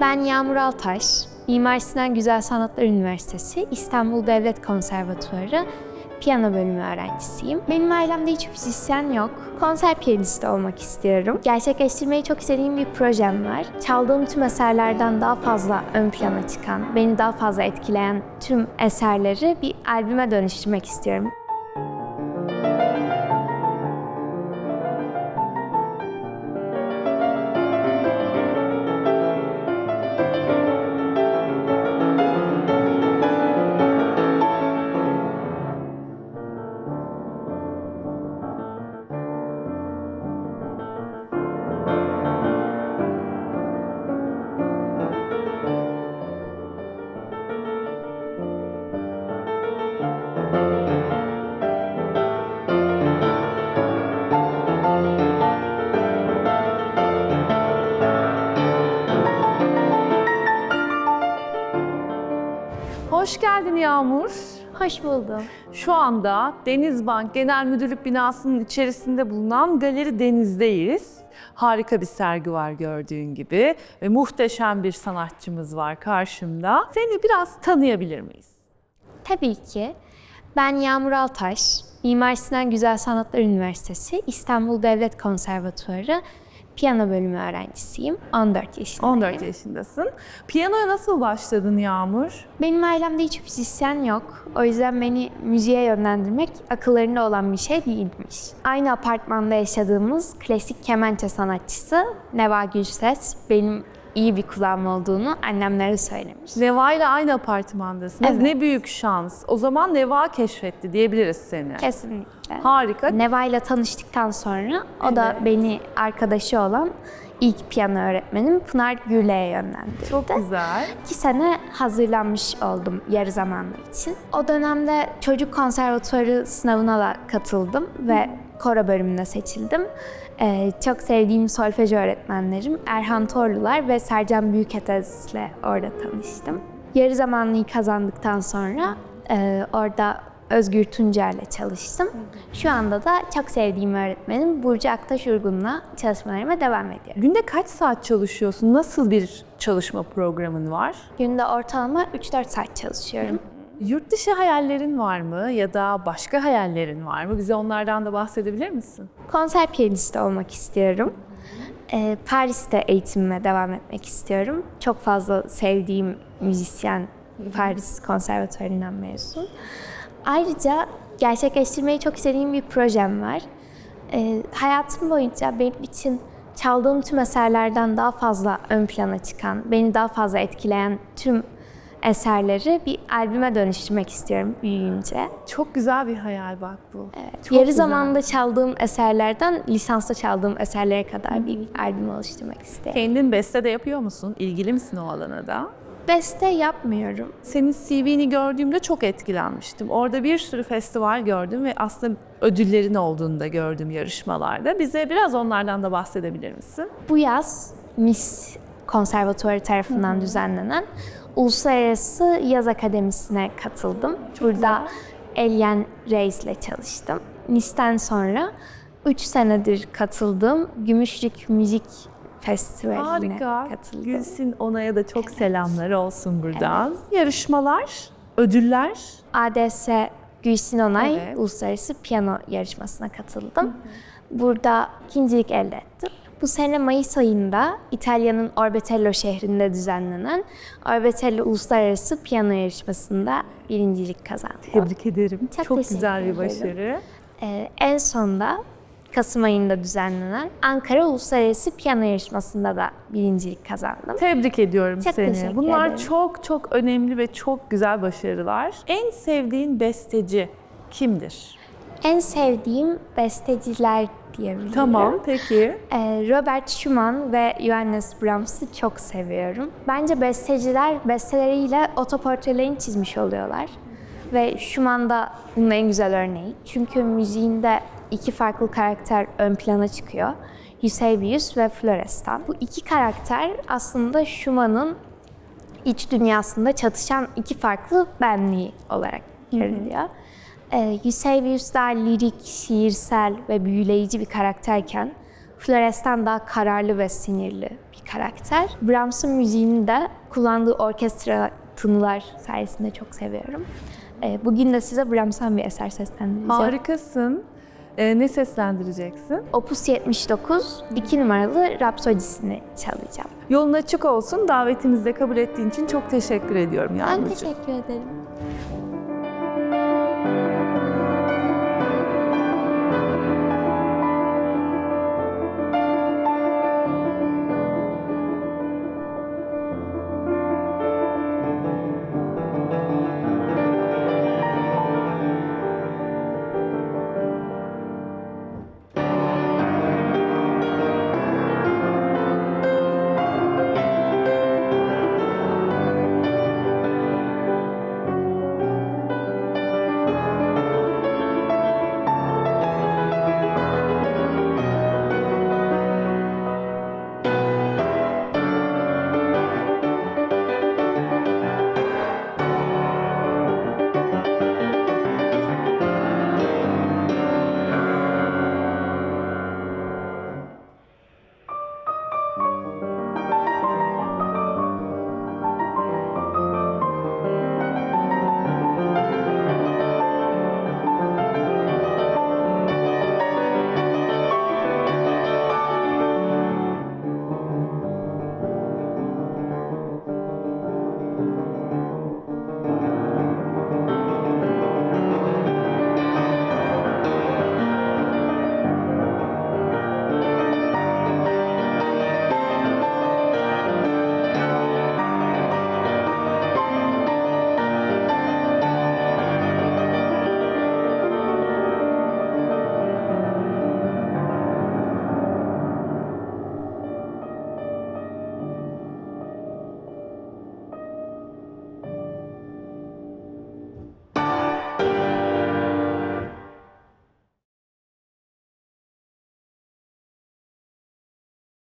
Ben Yağmur Altaş, Mimar Sinan Güzel Sanatlar Üniversitesi İstanbul Devlet Konservatuarı piyano bölümü öğrencisiyim. Benim ailemde hiç müzisyen yok. Konser piyanisti olmak istiyorum. Gerçekleştirmeyi çok istediğim bir projem var. Çaldığım tüm eserlerden daha fazla ön plana çıkan, beni daha fazla etkileyen tüm eserleri bir albüme dönüştürmek istiyorum. Hoş geldin Yağmur. Hoş buldum. Şu anda Denizbank Genel Müdürlük binasının içerisinde bulunan Galeri Deniz'deyiz. Harika bir sergi var gördüğün gibi ve muhteşem bir sanatçımız var karşımda. Seni biraz tanıyabilir miyiz? Tabii ki. Ben Yağmur Altaş, Mimar Sinan Güzel Sanatlar Üniversitesi İstanbul Devlet Konservatuarı piyano bölümü öğrencisiyim. 14 yaşındayım. 14 yaşındasın. Piyanoya nasıl başladın Yağmur? Benim ailemde hiç müzisyen yok. O yüzden beni müziğe yönlendirmek akıllarında olan bir şey değilmiş. Aynı apartmanda yaşadığımız klasik kemençe sanatçısı Neva Gülses benim iyi bir kulağım olduğunu annemlere söylemiş. Neva ile aynı apartmandasınız. Evet. Ne büyük şans. O zaman Neva keşfetti diyebiliriz seni. Kesinlikle. Harika. Neva ile tanıştıktan sonra o da beni arkadaşı olan ilk piyano öğretmenim Pınar Gürle'ye yönlendirdi. Çok güzel. İki sene hazırlanmış oldum yarı zamanlı için. O dönemde çocuk konservatuarı sınavına da katıldım ve koro bölümüne seçildim. Ee, çok sevdiğim solfej öğretmenlerim Erhan Torlular ve Sercan Büyüketez'le orada tanıştım. Yarı zamanlıyı kazandıktan sonra e, orada Özgür Tuncer'le çalıştım. Şu anda da çok sevdiğim öğretmenim Burcu Aktaş Urgun'la çalışmalarıma devam ediyorum. Günde kaç saat çalışıyorsun? Nasıl bir çalışma programın var? Günde ortalama 3-4 saat çalışıyorum. Yurt dışı hayallerin var mı ya da başka hayallerin var mı? Bize onlardan da bahsedebilir misin? Konser piyanisti olmak istiyorum. Ee, Paris'te eğitimime devam etmek istiyorum. Çok fazla sevdiğim müzisyen Paris Konservatuarı'ndan mezun. Ayrıca gerçekleştirmeyi çok istediğim bir projem var. Ee, hayatım boyunca benim için çaldığım tüm eserlerden daha fazla ön plana çıkan, beni daha fazla etkileyen tüm eserleri bir albüme dönüştürmek istiyorum büyüyünce. Çok güzel bir hayal bak bu. Çok Yarı güzel. zamanda çaldığım eserlerden lisansta çaldığım eserlere kadar bir albüm oluşturmak isterim. Kendin beste de yapıyor musun? İlgili misin o alana da? Beste yapmıyorum. Senin CV'ni gördüğümde çok etkilenmiştim. Orada bir sürü festival gördüm ve aslında ödüllerin olduğunu da gördüm yarışmalarda. Bize biraz onlardan da bahsedebilir misin? Bu yaz Miss Konservatuarı tarafından düzenlenen Uluslararası Yaz Akademisi'ne katıldım. Burada Elyen Reis ile çalıştım. Miss'ten sonra 3 senedir katıldığım Gümüşlük Müzik Festivali'ne Harika. katıldım. Gülsin Onay'a da çok selamlar olsun buradan. Yarışmalar, ödüller. ADS Gülsin Onay Evet. Uluslararası Piyano Yarışması'na katıldım. Burada ikincilik elde ettim. Bu sene Mayıs ayında İtalya'nın Orbetello şehrinde düzenlenen Orbetello Uluslararası Piyano Yarışması'nda birincilik kazandım. Tebrik ederim. Çok Çok, güzel bir başarı. Ee, en sonda Kasım ayında düzenlenen Ankara Uluslararası Piyano Yarışması'nda da birincilik kazandım. Tebrik ediyorum Çok seni. Bunlar ederim. çok çok önemli ve çok güzel başarılar. En sevdiğin besteci kimdir? En sevdiğim besteciler diyebilirim. Tamam, peki. Ee, Robert Schumann ve Johannes Brahms'ı çok seviyorum. Bence besteciler besteleriyle otoportrelerini çizmiş oluyorlar. Ve Schumann da bunun en güzel örneği. Çünkü müziğinde iki farklı karakter ön plana çıkıyor. Eusebius ve Florestan. Bu iki karakter aslında Schumann'ın iç dünyasında çatışan iki farklı benliği olarak görülüyor. Ee, Eusebius daha lirik, şiirsel ve büyüleyici bir karakterken Flores'ten daha kararlı ve sinirli bir karakter. Brahms'ın müziğini de kullandığı orkestra tınılar sayesinde çok seviyorum. Ee, Bugün de size Brahms'tan bir eser seslendireceğim. Harikasın. Ee, ne seslendireceksin? Opus 79, 2 numaralı Rapsodisini çalacağım. Yolun açık olsun. Davetimizi de kabul ettiğin için çok teşekkür ediyorum Ben Yağmurcuğum. teşekkür ederim.